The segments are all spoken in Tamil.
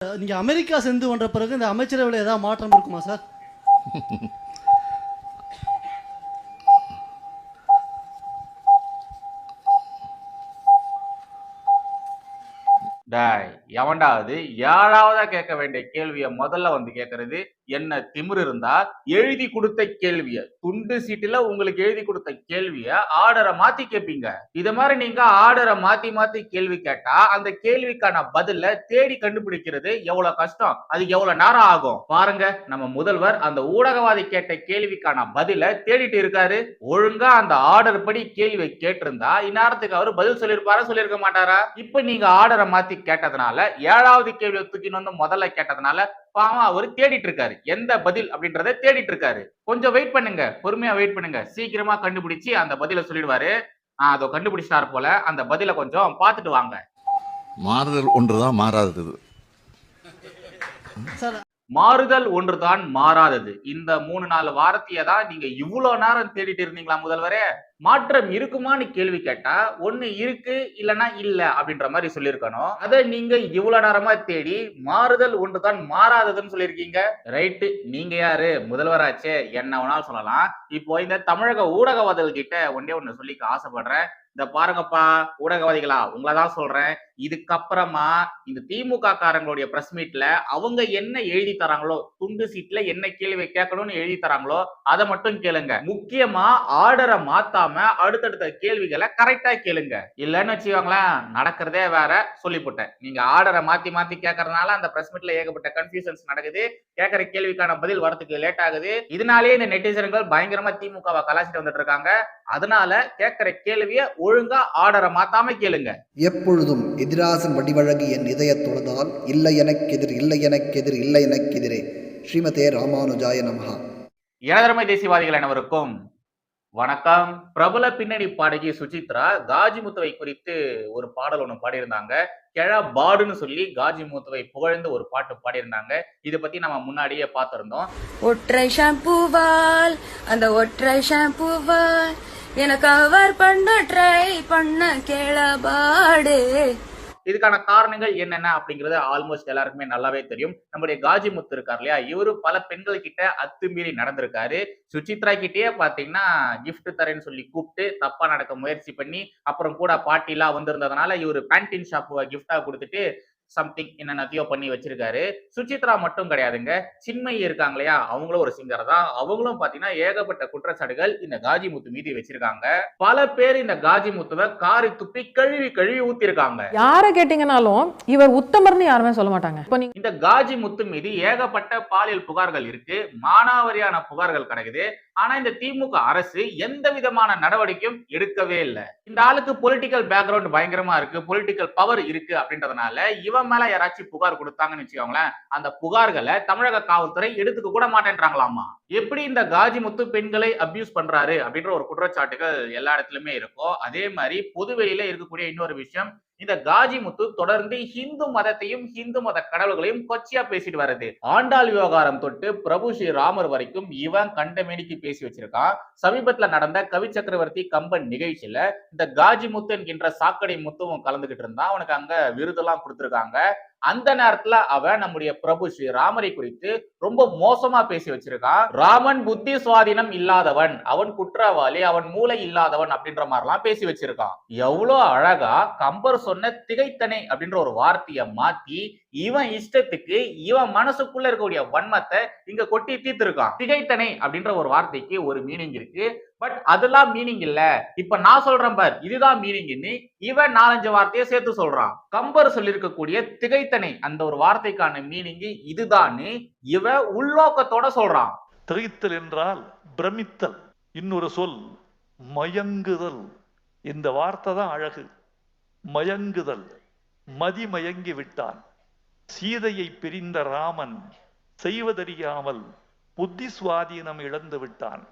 நீங்க அமெரிக்கா சென்று வந்த பிறகு இந்த அமைச்சரவையில் ஏதாவது மாற்றம் இருக்குமா சார்? டாய் எவன்டாவது ஏழாவதா கேட்க வேண்டிய கேள்வியை முதல்ல வந்து கேட்கறது என்ன திமிரு இருந்தா எழுதி கொடுத்த கேள்விய துண்டு சீட்டுல உங்களுக்கு எழுதி கொடுத்த கேள்விய ஆர்டரை மாத்தி கேட்பீங்க இத மாதிரி நீங்க ஆர்டரை மாத்தி மாத்தி கேள்வி கேட்டா அந்த கேள்விக்கான பதில தேடி கண்டுபிடிக்கிறது எவ்வளவு கஷ்டம் அது எவ்வளவு நேரம் ஆகும்? பாருங்க நம்ம முதல்வர் அந்த ஊடகவாதி கேட்ட கேள்விக்கான பதில தேடிட்டு இருக்காரு. ஒழுங்கா அந்த ஆர்டர் படி கேள்வி கேட்டிருந்தா இந்நேரத்துக்கு அவர் பதில் சொல்லியிருப்பாரா சொல்லியிருக்க மாட்டாரா? இப்ப நீங்க ஆர்டரை மாத்தி கேட்டதுனால ஏழாவது கேள்வியை தூக்கின்னு வந்து முதல்ல கேட்டதுனால பாவம் அவர் தேடிட்டு இருக்காரு எந்த பதில் அப்படின்றத தேடிட்டு இருக்காரு கொஞ்சம் வெயிட் பண்ணுங்க. பொறுமையா வெயிட் பண்ணுங்க. சீக்கிரமா கண்டுபிடிச்சு அந்த பதில சொல்லிடுவாரு. ஆஹ் அதோ கண்டுபிடிச்சிட்டாரு போல. அந்த பதில கொஞ்சம் பார்த்துட்டு வாங்க. மாறுதல் ஒன்றுதான் மாறாதது. மாறுதல் ஒன்றுதான் மாறாதது. இந்த மூணு நாலு வாரத்தையே தான் நீங்க இவ்வளவு நேரம் தேடிட்டு இருந்தீங்களா முதல்வரே? மாற்றம் இருக்குமான்னு கேள்வி கேட்டா ஒண்ணு இருக்கு இல்லனா இல்ல அப்படின்ற மாதிரி சொல்லியிருக்கணும். அதை நீங்க இவ்வளவு நேரமா தேடி மாறுதல் ஒன்றுதான் மாறாததுன்னு சொல்லியிருக்கீங்க. ரைட்டு நீங்க யாரு? முதல்வராச்சே என்ன வேணாலும் சொல்லலாம். இப்போ இந்த தமிழக ஊடகவாதிகள் கிட்ட ஒன்னே ஒண்ணு சொல்லிக்க ஆசைப்படுறேன். இந்த பாருங்கப்பா ஊடகவாதிகளா உங்களை தான் சொல்றேன். இதுக்கப்புறமா இந்த திமுக காரங்களுடைய பிரஸ் மீட்ல அவங்க என்ன எழுதி தராங்களோ துண்டு சீட்ல என்ன கேள்வி கேட்கணும்னு எழுதி தராங்களோ அதை மட்டும் கேளுங்க. முக்கியமா ஆர்டரை மாத்தாம அடுத்தடுத்த கேள்விகளை கரெக்டா கேளுங்க. இல்லைன்னு வச்சுக்கோங்களேன் நடக்கிறதே வேற. சொல்லிவிட்டேன் நீங்க ஆர்டரை மாத்தி மாத்தி கேட்கறதுனால அந்த பிரஸ் மீட்ல ஏகப்பட்ட கன்ஃபியூஷன்ஸ் நடக்குது. கேட்கற கேள்விக்கான பதில் வரதுக்கு லேட் ஆகுது. இதனாலேயே இந்த நெட்டிசன்கள் பயங்கரமா திமுகவை கலாச்சிட்டு வந்துட்டு இருக்காங்க. அதனால கேட்கிற கேள்விய ஒழுங்கா ஆர்டரை மாத்தாம கேளுங்க. எப்பொழுதும் எதிராசன் வடிவழகு என் இதயத் தொழுதால் இல்லை எனக்கெதிர் இல்லை எனக்கெதிர் இல்லை எனக்கெதிரே ஸ்ரீமதே ராமானுஜாய நமஹா. எனதரமை தேசியவாதிகள் அனைவருக்கும் வணக்கம். பிரபல பின்னணி பாடகி சுசித்ரா காஜி முத்துவை குறித்து ஒரு பாடல் ஒண்ணு பாடியிருந்தாங்க. கெழ பாடுன்னு சொல்லி காஜி முத்துவை புகழ்ந்து ஒரு பாட்டு பாடியிருந்தாங்க. இதை பத்தி நம்ம முன்னாடியே பார்த்திருந்தோம். ஒற்றை ஷாம்புவால் அந்த ஒற்றை ஷாம்புவால் என கவர் பண்ண ட்ரை பண்ண கேளபாடு இதுக்கான காரணங்கள் என்னென்ன அப்படிங்கிறது ஆல்மோஸ்ட் எல்லாருக்குமே நல்லாவே தெரியும். நம்முடைய காஜி முத்து இருக்கார் இல்லையா? இவரு பல பெண்கள் கிட்ட அத்துமீறி நடந்திருக்காரு. சுசித்ரா கிட்டேயே பாத்தீங்கன்னா கிஃப்ட் தரேன்னு சொல்லி கூப்பிட்டு தப்பா நடக்க முயற்சி பண்ணி அப்புறம் கூட பாட்டிலாம் வந்திருந்ததுனால இவரு பேண்டின் ஷாப் கிஃப்டா கொடுத்துட்டு சம்திங் என்னென்னத்தையோ பண்ணி வச்சிருக்காரு. சுசித்ரா மட்டும் கிடையாதுங்க. சின்மயி இருக்காங்க இல்லையா அவங்களும் ஒரு சிங்கர் தான். அவங்களும் பாத்தீங்கன்னா ஏகப்பட்ட குற்றச்சாட்டுகள் இந்த காஜி முத்து மீது வச்சிருக்காங்க. பல பேர் இந்த காஜி முத்துவை காரி துப்பி கழுவி கழுவி ஊத்திருக்காங்க. யார கேட்டீங்கனாலும் இவர் உத்தமர்னு யாருமே சொல்ல மாட்டாங்க. இந்த காஜி முத்து மீது ஏகப்பட்ட பாலியல் புகார்கள் இருக்கு. மானாவாரியான புகார்கள் கிடைக்குது. ஆனா இந்த திமுக அரசு எந்த விதமான நடவடிக்கையும் எடுக்கவே இல்லை. இந்த ஆளுக்கு பொலிட்டிக்கல் பேக்ரவுண்ட் பயங்கரமா இருக்கு. பொலிட்டிக்கல் பவர் இருக்கு அப்படின்றதுனால இவன் மேல யாராச்சும் புகார் கொடுத்தாங்கன்னு வச்சுக்கோங்களேன் அந்த புகார்களை தமிழக காவல்துறை எடுத்துக்க கூட மாட்டேன்றாங்களாமா எப்படி இந்த காஜி முத்து பெண்களை அபியூஸ் பண்றாரு அப்படின்ற ஒரு குற்றச்சாட்டுகள் எல்லா இடத்துலயுமே இருக்கும் அதே மாதிரி பொதுவெளியில இருக்கக்கூடிய இன்னொரு விஷயம் இந்த காஜி முத்து தொடர்ந்து ஹிந்து மதத்தையும் ஹிந்து மத கடவுள்களையும் கொச்சியா பேசிட்டு வருது ஆண்டாள் விவகாரம் தொட்டு பிரபு ஸ்ரீ ராமர் வரைக்கும் இவன் கண்டமேனிக்கு பேசி வச்சிருக்கான். சமீபத்துல நடந்த கவி சக்கரவர்த்தி கம்பன் நிகழ்ச்சியில இந்த காஜி முத்து என்கின்ற சாக்கடை முத்துவும் கலந்துகிட்டு இருந்தான். அவனுக்கு அங்க விருதெல்லாம் கொடுத்திருக்காங்க. அந்த நேரத்துல அவன் நம்முடைய பிரபு ஸ்ரீ ராமரை குறித்து ரொம்ப மோசமா பேசி வச்சிருக்கான் ராமன் புத்தி சுவாதீனம் இல்லாதவன் அவன் குற்றவாளி அவன் மூளை இல்லாதவன் அப்படின்ற மாதிரிலாம் பேசி வச்சிருக்கான் எவ்வளவு அழகா கம்பர் சொன்ன திகைத்தனை அப்படின்ற ஒரு வார்த்தையை மாத்தி இவன் இஷ்டத்துக்கு இவன் மனசுக்குள்ள இருக்கக்கூடிய வன்மத்தை இங்க கொட்டி தீர்த்திருக்கான். திகைத்தனை அப்படின்ற ஒரு வார்த்தைக்கு ஒரு மீனிங் இருக்கு. பட் அதெல்லாம் மீனிங் இல்ல. இப்ப நான் சொல்றேன் பார் இதுதான் மீனிங்னு இவன் நாலஞ்சு வார்த்தையை சேர்த்து சொல்றான். கம்பர் சொல்லியிருக்கக்கூடிய திகைத்தனை அந்த ஒரு வார்த்தைக்கான மீனிங் இதுதான்னு இவன் உள்நோக்கத்தோட சொல்றான். திகைத்தல் என்றால் பிரமித்தல். இன்னொரு சொல் மயங்குதல். இந்த வார்த்தை தான் அழகு. மயங்குதல். மதிமயங்கி விட்டான். சீதையை பிரிந்த ராமன் செய்வதறியாமல் புத்தி சுவாதீனம் இழந்து விட்டான்.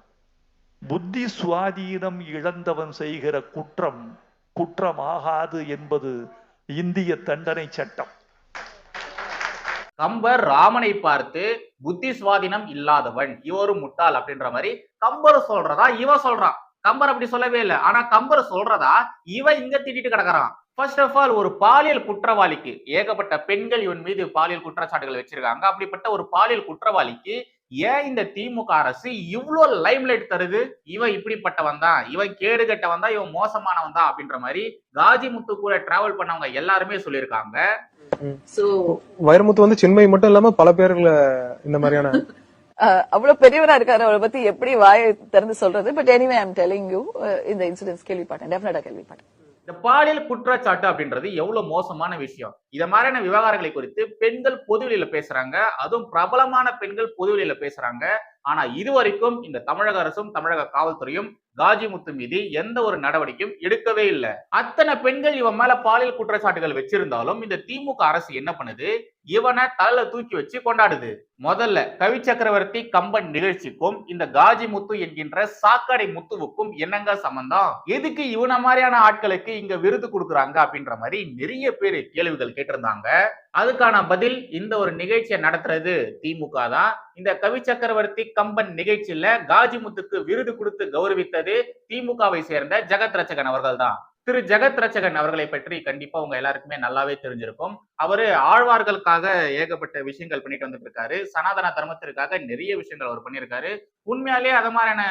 புத்தி சுவாதீனம் இழந்தவன் செய்கிற குற்றம் குற்றமாகாது என்பது இந்திய தண்டனை சட்டம். கம்பர் ராமனை பார்த்து புத்தி சுவாதீனம் இல்லாதவன் இவரும் முட்டாள் அப்படின்ற மாதிரி கம்பர் சொல்றதா இவன் சொல்றான். கம்பர் அப்படி சொல்லவே இல்லை. ஆனா கம்பர் சொல்றதா இவன் இங்க திட்டிட்டு கிடக்குறான். ஃபர்ஸ்ட் ஆஃப் ஆல் ஒரு பாலியல் குற்றவாளிக்கு ஏகப்பட்ட பெண்கள் இவன் மீது பாலியல் குற்றச்சாட்டுகள் வச்சிருக்காங்க. அப்படிப்பட்ட ஒரு பாலியல் குற்றவாளிக்கு ஏன் இந்த திமுக அரசு இவ்ளோ லைம்லைட் தருது? இவன் இப்படிப்பட்டவன் தான். இவன் கேடு கெட்டவன் தான். இவன் மோசமானவன் தான் அப்படின்ற மாதிரி காஜிமுத்து கூட டிராவல் பண்ணவங்க எல்லாருமே சொல்லியிருக்காங்க. சோ வைரமுத்து வந்து சின்மை மட்டும் இல்லாம பல பேர்ல இந்த மாதிரியான அவ்வளவு பெரியவரா இருக்காரு. அவரை பத்தி எப்படி வாயை திறந்து சொல்றது? But anyway I'm telling you இந்த இன்சிடென்ட்ஸ் கேள்விப்பட்டேன். டெஃபினட்டா கேள்விப்பட்டேன். இந்த பாலியல் குற்றச்சாட்டு அப்படின்றது எவ்வளவு மோசமான விஷயம்? இத மாதிரியான விவகாரங்களை குறித்து பெண்கள் பொதுவெளியில பேசுறாங்க. அதுவும் பிரபலமான பெண்கள் பொதுவெளியில பேசுறாங்க. ஆனா இதுவரைக்கும் இந்த தமிழக அரசும் தமிழக காவல்துறையும் காஜிமுத்து மீது எந்த ஒரு நடவடிக்கையும் எடுக்கவே இல்லை. அத்தனை பெண்கள் இவன் மேல பாலியல் குற்றச்சாட்டுகள் வச்சிருந்தாலும் இந்த திமுக அரசு என்ன பண்ணுது? இவனை தலையில தூக்கி வச்சு கொண்டாடுது. முதல்ல கவி சக்கரவர்த்தி கம்பன் நிகழ்ச்சிக்கும் இந்த காஜிமுத்து என்கின்ற சாக்கடை முத்துவுக்கும் என்னங்க சம்பந்தம்? எதுக்கு இவன மாதிரியான ஆட்களுக்கு இங்க விருது கொடுக்குறாங்க அப்படின்ற மாதிரி நிறைய பேர் கேள்விகள் கேட்டிருந்தாங்க. அதுக்கான பதில் இந்த ஒரு நிகழ்ச்சியை நடத்துறது திமுக தான். இந்த கவி சக்கரவர்த்தி கம்பன் நிகழ்ச்சியில காஜிமுத்துக்கு விருது கொடுத்து கௌரவித்த கௌரவித்தது திமுகவை சேர்ந்த ஜெகத் ரச்சகன் அவர்கள் தான் திரு ஜெகத் ரச்சகன் அவர்களை பற்றி கண்டிப்பா உங்க எல்லாருக்குமே நல்லாவே தெரிஞ்சிருக்கும். அவரு ஆழ்வார்களுக்காக ஏகப்பட்ட விஷயங்கள் பண்ணிட்டு வந்துட்டு இருக்காரு சனாதன தர்மத்திற்காக நிறைய விஷயங்கள் அவர் பண்ணியிருக்காரு உண்மையாலேயே அது மாதிரியான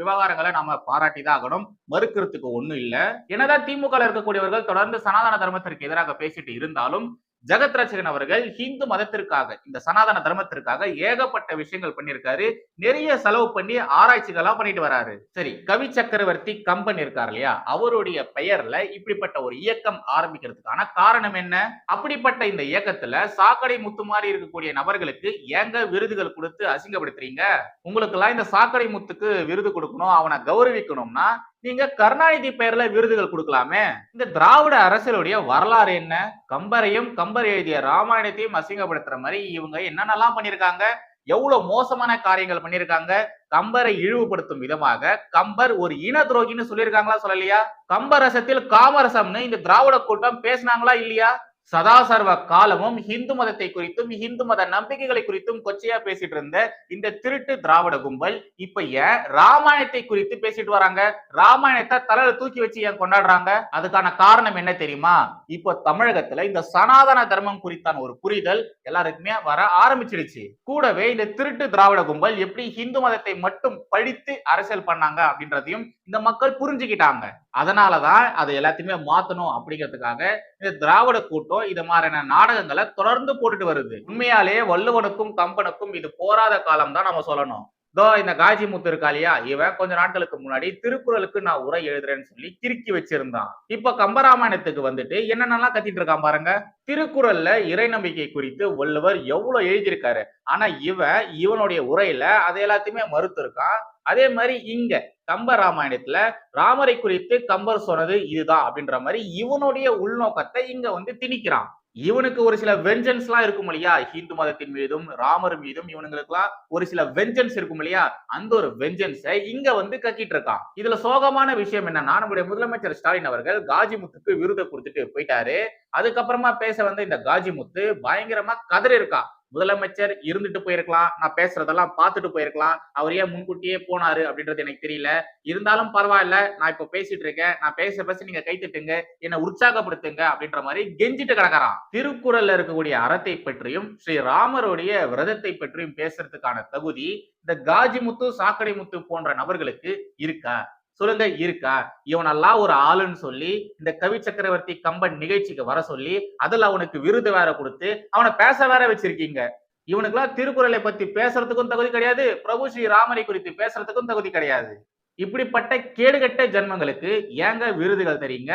விவகாரங்களை நாம பாராட்டி தான் ஆகணும். மறுக்கிறதுக்கு ஒண்ணும் இல்ல. என்னதான் திமுக இருக்கக்கூடியவர்கள் தொடர்ந்து சனாதன தர்மத்திற்கு எதிராக பேசிட்டு இருந்தாலும் ஜெகத் ரட்சகன் அவர்கள் ஹிந்து மதத்திற்காக இந்த சனாதன தர்மத்திற்காக ஏகப்பட்ட விஷயங்கள் பண்ணியிருக்காரு. நிறைய செலவு பண்ணி ஆராய்ச்சிகள்லாம் பண்ணிட்டு வராரு. சரி கவி சக்கரவர்த்தி கம்பன் இருக்கார் இல்லையா? அவருடைய பெயர்ல இப்படிப்பட்ட ஒரு இயக்கம் ஆரம்பிக்கிறதுக்கான காரணம் என்ன? அப்படிப்பட்ட இந்த இயக்கத்துல சாக்கடை முத்து மாதிரி இருக்கக்கூடிய நபர்களுக்கு ஏங்க விருதுகள் கொடுத்து அசிங்கப்படுத்துறீங்க? உங்களுக்கு எல்லாம் இந்த சாக்கடை முத்துக்கு விருது கொடுக்கணும் அவனை கௌரவிக்கணும்னா நீங்க கருணாநிதி பெயர்ல விருதுகள் கொடுக்கலாமே. இந்த திராவிட அரசியலுடைய வரலாறு என்ன? கம்பரையும் கம்பர் எழுதிய ராமாயணத்தையும் அசிங்கப்படுத்துற மாதிரி இவங்க என்னென்னலாம் பண்ணிருக்காங்க? எவ்வளவு மோசமான காரியங்கள் பண்ணிருக்காங்க? கம்பரை இழிவுபடுத்தும் விதமாக கம்பர் ஒரு இன துரோகின்னு சொல்லியிருக்காங்களா சொல்லலையா? கம்பரசத்தில் காமரசம்னு இந்த திராவிட கூட்டம் பேசினாங்களா இல்லையா? சதாசர்வ காலமும் ஹிந்து மதத்தை குறித்தும் ஹிந்து மத நம்பிக்கைகளை குறித்தும் கொச்சையா பேசிட்டு இருந்த இந்த திருட்டு திராவிட கும்பல் இப்ப ஏன் ராமாயணத்தை குறித்து பேசிட்டு வராங்க? ராமாயணத்தை தலையில தூக்கி வச்சு ஏன் கொண்டாடுறாங்க? அதுக்கான காரணம் என்ன தெரியுமா? இப்போ தமிழகத்துல இந்த சனாதன தர்மம் குறித்தான ஒரு புரிதல் எல்லாருக்குமே வர ஆரம்பிச்சிடுச்சு. கூடவே இந்த திருட்டு திராவிட கும்பல் எப்படி ஹிந்து மதத்தை மட்டும் படித்து அரசியல் பண்ணாங்க அப்படின்றதையும் இந்த மக்கள் புரிஞ்சுக்கிட்டாங்க. அதனாலதான் அதை எல்லாத்தையுமே மாத்தணும் அப்படிங்கிறதுக்காக இந்த திராவிட கூட்டம் இது மாதிரியான நாடகங்களை தொடர்ந்து போட்டுட்டு வருது. உண்மையாலேயே வள்ளுவனுக்கும் கம்பனுக்கும் இது போராத காலம் தான் நம்ம சொல்லணும். இதோ இந்த காஜி முத்து இருக்கா இல்லையா? இவன் கொஞ்ச நாட்களுக்கு முன்னாடி திருக்குறளுக்கு நான் உரை எழுதுறேன்னு சொல்லி கிறுக்கி வச்சிருந்தான். இப்ப கம்பராமாயணத்துக்கு வந்துட்டு என்னென்னலாம் கத்திட்டு இருக்கான் பாருங்க. திருக்குறள்ல இறை நம்பிக்கை குறித்து வள்ளுவர் எவ்வளவு எழுதியிருக்காரு. ஆனா இவன் இவனுடைய உரையில அதை எல்லாத்தையுமே மறுத்து இருக்கான் அதே மாதிரி இங்க கம்ப ராமாயணத்துல ராமரை குறித்து கம்பர் சொன்னது இதுதான் அப்படின்ற மாதிரி இவனுடைய உள்நோக்கத்தை இங்க வந்து திணிக்கிறான். இவனுக்கு ஒரு சில வெஞ்சன்ஸ் எல்லாம் இருக்கும் இல்லையா? ஹிந்து மதத்தின் மீதும் ராமர் மீதும் இவனுங்களுக்குலாம் ஒரு சில வெஞ்சன்ஸ் இருக்கும் இல்லையா? அந்த ஒரு வெஞ்சன்ஸை இங்க வந்து கக்கிட்டு இருக்கான். இதுல சோகமான விஷயம் என்னன்னா நம்முடைய முதலமைச்சர் ஸ்டாலின் அவர்கள் காஜிமுத்துக்கு விருதை கொடுத்துட்டு போயிட்டாரு. அதுக்கப்புறமா பேச வந்த இந்த காஜிமுத்து பயங்கரமா கதறி இருக்கா முதலமைச்சர் இருந்துட்டு போயிருக்கலாம் நான் பேசுறதெல்லாம் பார்த்துட்டு போயிருக்கலாம். அவர் ஏன் முன்கூட்டியே போனாரு அப்படின்றது எனக்கு தெரியல. இருந்தாலும் பரவாயில்ல நான் இப்ப பேசிட்டு இருக்கேன். நான் பேச பேச நீங்க கைத்துட்டுங்க என்னை உற்சாகப்படுத்துங்க அப்படின்ற மாதிரி கெஞ்சிட்டு கிடக்கிறான். திருக்குறள்ல இருக்கக்கூடிய அறத்தை பற்றியும் ஸ்ரீ ராமருடைய விரதத்தை பற்றியும் பேசுறதுக்கான தகுதி இந்த காஜிமுத்து சாக்கடை முத்து போன்ற நபர்களுக்கு இருக்கா? சொல்லுங்க இருக்கா? இவனெல்லாம் ஒரு ஆளுன்னு சொல்லி இந்த கவி சக்கரவர்த்தி கம்பன் நிகழ்ச்சிக்கு வர சொல்லி அதுல அவனுக்கு விருது வேற கொடுத்து அவனை பேச வேற வச்சிருக்கீங்க. இவனுக்கெல்லாம் திருக்குறளை பத்தி பேசுறதுக்கும் தகுதி கிடையாது பிரபு ஸ்ரீ ராமனை குறித்து பேசுறதுக்கும் தகுதி கிடையாது. இப்படிப்பட்ட கேடுகட்ட ஜென்மங்களுக்கு ஏங்க விருதுகள் தரீங்க?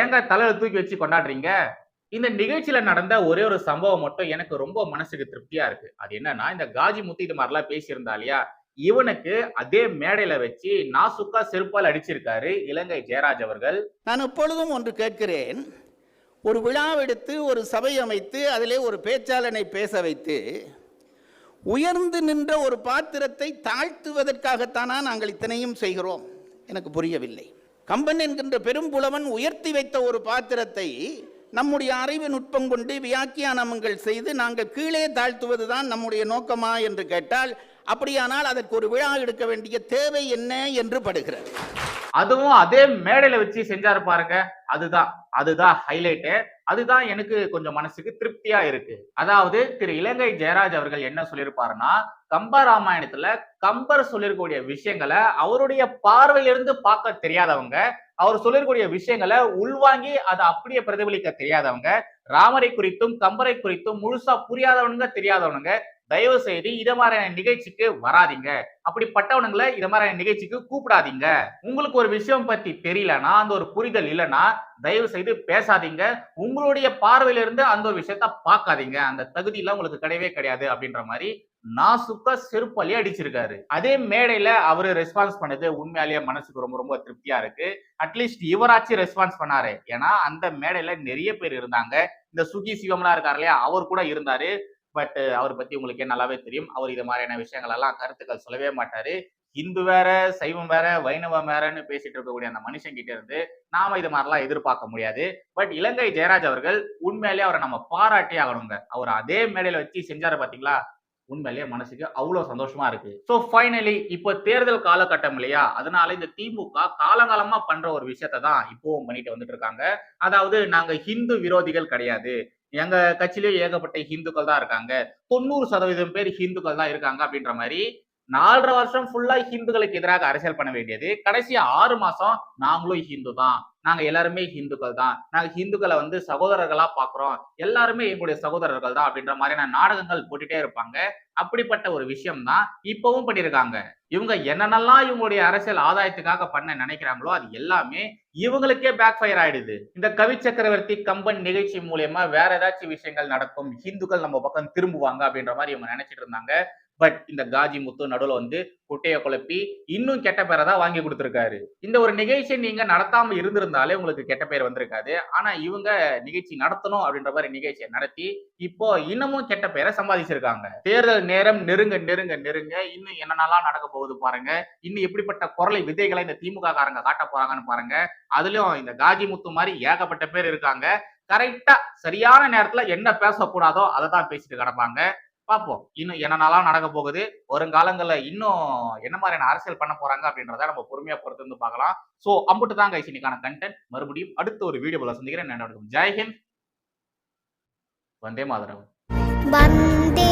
ஏங்க தலையில தூக்கி வச்சு கொண்டாடுறீங்க? இந்த நிகழ்ச்சியில நடந்த ஒரே ஒரு சம்பவம் மட்டும் எனக்கு ரொம்ப மனசுக்கு திருப்தியா இருக்கு. அது என்னன்னா இந்த காஜி முத்து இது மாதிரிலாம் பேசியிருந்தா இல்லையா? இவனுக்கு அதே மேடையில வச்சு நாசுக்கா செருப்பால் அடிச்சிருக்காரு இலங்கை ஜெயராஜ் அவர்கள். நான் எப்பொழுதும் ஒன்று கேட்கிறேன். ஒரு விழாவெடுத்து ஒரு சபை அமைத்து அதிலே ஒரு பேச்சாளனை பேச வைத்து உயர்ந்து நின்ற ஒரு பாத்திரத்தை தாழ்த்துவதற்காகத்தானா நாங்கள் இத்தனையும் செய்கிறோம்? எனக்கு புரியவில்லை. கம்பன் என்கின்ற பெரும்புலவன் உயர்த்தி வைத்த ஒரு பாத்திரத்தை நம்முடைய அறிவு நுட்பம் கொண்டு வியாக்கியானங்கள் செய்து நாங்கள் கீழே தாழ்த்துவதுதான் நம்முடைய நோக்கமா என்று கேட்டால் அப்படியானால் அதற்கு ஒரு விழா எடுக்க வேண்டிய தேவை என்ன என்று படுகிறது. அதுவும் அதே மேடையில வச்சு செஞ்சாரு பாருங்க. அதுதான் அதுதான் ஹைலைட்டு அதுதான் எனக்கு கொஞ்சம் மனசுக்கு திருப்தியா இருக்கு. அதாவது திரு இலங்கை ஜெயராஜ் அவர்கள் என்ன சொல்லியிருப்பாருன்னா கம்ப ராமாயணத்துல கம்பர் சொல்லிருக்கக்கூடிய விஷயங்களை அவருடைய பார்வையிலிருந்து பார்க்க தெரியாதவங்க அவர் சொல்லிருக்கூடிய விஷயங்களை உள்வாங்கி அதை அப்படியே பிரதிபலிக்க தெரியாதவங்க ராமரை குறித்தும் கம்பரை குறித்தும் முழுசா புரியாதவனுங்க தெரியாதவனுங்க தயவு செய்து இத மாதிரியான நிகழ்ச்சிக்கு வராதீங்க. அப்படிப்பட்டவனுங்களை இத மாதிரியான நிகழ்ச்சிக்கு கூப்பிடாதீங்க. உங்களுக்கு ஒரு விஷயம் பத்தி தெரியலனா அந்த ஒரு புரிதல் இல்லைன்னா தயவு செய்து பேசாதீங்க. உங்களுடைய பார்வையில இருந்து அந்த ஒரு விஷயத்த பார்க்காதீங்க. அந்த தகுதி எல்லாம் உங்களுக்கு கிடையவே கிடையாது அப்படின்ற மாதிரி நாசுக்கா செருப்பாலே அடிச்சிருக்காரு. அதே மேடையில அவரு ரெஸ்பான்ஸ் பண்ணது உண்மையாலேயே மனசுக்கு ரொம்ப ரொம்ப திருப்தியா இருக்கு. அட்லீஸ்ட் இவராச்சும் ரெஸ்பான்ஸ் பண்ணாரு. ஏன்னா அந்த மேடையில நிறைய பேர் இருந்தாங்க. இந்த சுகி சிவம்லாம் இருக்காரு இல்லையா? அவர் கூட இருந்தாரு. பட் அவர் பத்தி உங்களுக்கே நல்லாவே தெரியும். அவர் இது மாதிரியான விஷயங்கள் எல்லாம் கருத்துக்கள் சொல்லவே மாட்டாரு. இந்து வேற சைவம் வேற வைணவம் வேறன்னு பேசிட்டு இருக்கக்கூடிய அந்த மனுஷன் கிட்ட இருந்து நாம இது மாதிரிலாம் எதிர்பார்க்க முடியாது. பட் இலங்கை ஜெயராஜ் அவர்கள் உண்மையிலேயே அவரை நம்ம பாராட்டி ஆகணுங்க. அவர் அதே மேடையில வச்சு செஞ்சாரு பாத்தீங்களா? உண்மையிலேயே மனசுக்கு அவ்வளோ சந்தோஷமா இருக்கு. ஸோ ஃபைனலி இப்போ தேர்தல் காலகட்டம் இல்லையா? அதனால இந்த திமுக காலங்காலமா பண்ற ஒரு விஷயத்த தான் இப்பவும் பண்ணிட்டு வந்துட்டு இருக்காங்க. அதாவது நாங்க ஹிந்து விரோதிகள் கிடையாது. எங்க கட்சியிலேயே ஏகப்பட்ட ஹிந்துக்கள் தான் இருக்காங்க. தொண்ணூறு சதவீதம் பேர் ஹிந்துக்கள் தான் இருக்காங்க அப்படின்ற மாதிரி நாலரை வருஷம் ஃபுல்லா ஹிந்துக்களுக்கு எதிராக அரசியல் பண்ண வேண்டியது. கடைசி ஆறு மாசம் நாங்களும் ஹிந்து தான் நாங்க எல்லாருமே ஹிந்துக்கள் தான். நாங்க ஹிந்துக்களை வந்து சகோதரர்களா பாக்குறோம். எல்லாருமே எங்களுடைய சகோதரர்கள் தான் அப்படின்ற மாதிரியான நாடகங்கள் போட்டுட்டே இருப்பாங்க. அப்படிப்பட்ட ஒரு விஷயம் தான் இப்பவும் பண்ணியிருக்காங்க இவங்க என்னென்னலாம் இவங்களுடைய அரசியல் ஆதாயத்துக்காக பண்ண நினைக்கிறாங்களோ அது எல்லாமே இவங்களுக்கே பேக் ஃபயர் ஆயிடுது. இந்த கவி சக்கரவர்த்தி கம்பன் நிகழ்ச்சி மூலயமா வேற ஏதாச்சும் விஷயங்கள் நடக்கும். ஹிந்துக்கள் நம்ம பக்கம் திரும்புவாங்க அப்படின்ற மாதிரி இவங்க நினைச்சிட்டு இருந்தாங்க. பட் இந்த காஜி முத்து நடுவில் வந்து குட்டையை குழப்பி இன்னும் கெட்ட பேரை தான் வாங்கி கொடுத்துருக்காரு. இந்த ஒரு நிகழ்ச்சியை நீங்க நடத்தாம இருந்திருந்தாலே உங்களுக்கு கெட்ட பேர் வந்திருக்காது. ஆனா இவங்க நிகழ்ச்சி நடத்தணும் அப்படின்ற மாதிரி நிகழ்ச்சியை நடத்தி இப்போ இன்னமும் கெட்ட பேரை சம்பாதிச்சிருக்காங்க. தேர்தல் நேரம் நெருங்க நெருங்க நெருங்க. இன்னும் என்னென்னலாம் நடக்க போகுது பாருங்க. இன்னும் எப்படிப்பட்ட குரலை விதைகளை இந்த திமுக காரங்க காட்ட போறாங்கன்னு பாருங்க. அதுலயும் இந்த காஜி முத்து மாதிரி ஏகப்பட்ட பேர் இருக்காங்க. கரெக்டா சரியான நேரத்துல என்ன பேசக்கூடாதோ அதை தான் பேசிட்டு கிடப்பாங்க. பார்ப்போம் இன்னும் என்னென்னலாம் நடக்க போகுது? வருங்காலங்களில் இன்னும் என்ன மாதிரியான அரசியல் பண்ண போறாங்க அப்படின்றத நம்ம பொறுமையா பொறுத்து வந்து பார்க்கலாம். சோ அம்புட்டு தான் கைஸ் இன்னைக்கான கண்டென்ட் மறுபடியும் அடுத்த ஒரு வீடியோல சந்திக்கிறேன். நன்றி ஜெய்ஹிந்த் வந்தே மாதரம். வந்தே